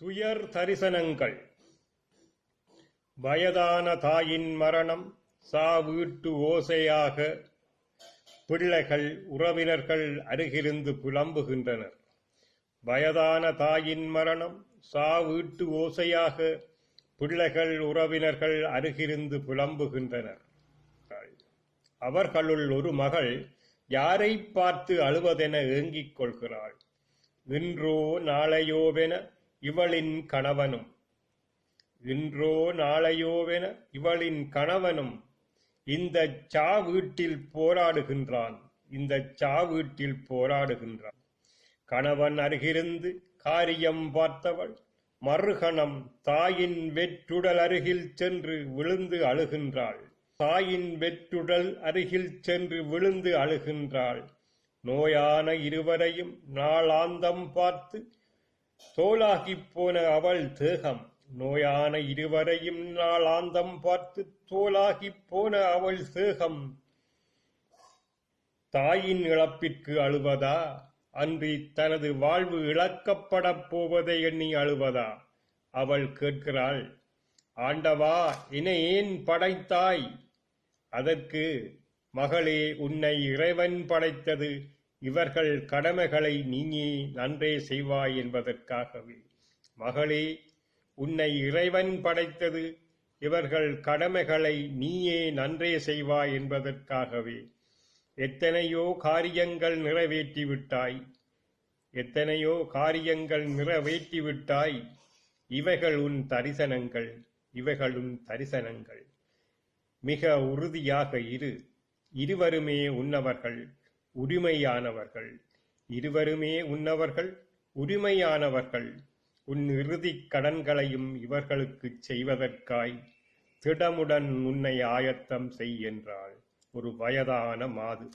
துயர் தரிசனங்கள். வயதான தாயின் மரணம் சா வீட்டு ஓசையாக பிள்ளைகள் உறவினர்கள் அருகிருந்து புலம்புகின்றனர். வயதான தாயின் மரணம் சா வீட்டு ஓசையாக பிள்ளைகள் உறவினர்கள் அருகிருந்து புலம்புகின்றனர். அவர்களுள் ஒரு மகள் யாரை பார்த்து அழுவதென ஏங்கிக் கொள்கிறாள். இன்றோ நாளையோவென இவளின் கணவனும். இன்றோ நாளையோவென இவளின் கணவனும் இந்த சாவீட்டில் போராடுகின்றான். இந்த சாவீட்டில் போராடுகின்றான். கணவன் அருகிருந்து காரியம் பார்த்தவள் மறுகணம் தாயின் வெற்றுடல் அருகில் சென்று விழுந்து அழுகின்றாள். தாயின் வெற்றுடல் அருகில் சென்று விழுந்து அழுகின்றாள். நோயான இருவரையும் நாளாந்தம் பார்த்து தோலாகிப் போன அவள் தேகம். நோயான இருவரையும் நாளாந்தம் பார்த்து தோலாகிப் போன அவள் தேகம். தாயின் இழப்பிற்கு அழுவதா? அன்றி தனது வாழ்வு இழக்கப்படப் போவதை எண்ணி அழுவதா? அவள் கேட்கிறாள் ஆண்டவா என்னை ஏன் படைத்தாய்? அதற்கு மகளே உன்னை இறைவன் படைத்தது. இவர்கள் கடமைகளை நீயே நன்றே செய்வாய் என்பதற்காகவே. மகளே உன்னை இறைவன் படைத்தது இவர்கள் கடமைகளை நீயே நன்றே செய்வாய் என்பதற்காகவே. எத்தனையோ காரியங்கள் நிறைவேற்றிவிட்டாய். எத்தனையோ காரியங்கள் நிறைவேற்றிவிட்டாய். இவைகள் உன் தரிசனங்கள் இவைகள் உன் தரிசனங்கள். மிக உறுதியாக இரு. இருவருமே உன்னவர்கள் உரிமையானவர்கள். இருவருமே உன்னவர்கள் உரிமையானவர்கள். உன் இறுதிக் கடன்களையும் இவர்களுக்குச் செய்வதற்காய் திடமுடன் உன்னை ஆயத்தம் செய் என்றாள். ஒரு வயதான மாது.